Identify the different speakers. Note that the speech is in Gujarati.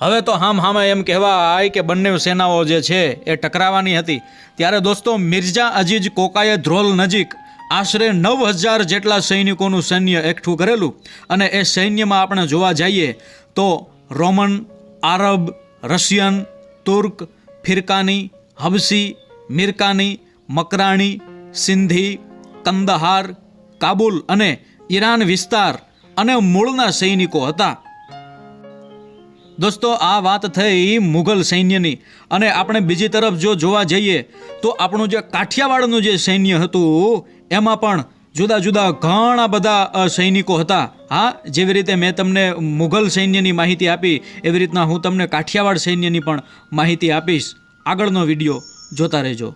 Speaker 1: હવે તો હામ હામે એમ કહેવાય કે બંને સેનાઓ જે છે એ ટકરાવાની હતી. ત્યારે દોસ્તો મિર્ઝા અજીજ કોકાએ ધ્રોલ નજીક આશરે નવ હજાર જેટલા સૈનિકોનું સૈન્ય એકઠું કરેલું અને એ સૈન્યમાં આપણે જોવા જઈએ તો રોમન, આરબ, રશિયન, તુર્ક, ફિરકાની, હબસી, મિરકાની, મકરાણી, સિંધી, કંદહાર, કાબુલ અને ઈરાન વિસ્તાર અને મૂળના સૈનિકો હતા. દોસ્તો, આ વાત થઈ મુઘલ સૈન્યની. અને આપણે બીજી તરફ જો જોવા જઈએ, તો આપણું જે કાઠિયાવાડનું જે સૈન્ય હતું, એમાં પણ જુદા જુદા ઘણા બધા સૈનિકો હતા. હા, જેવી રીતે મેં તમને મુઘલ સૈન્યની માહિતી આપી, એવી રીતના હું તમને કાઠિયાવાડ સૈન્યની પણ માહિતી આપીશ. આગળનો વીડિયો જોતા રહેજો.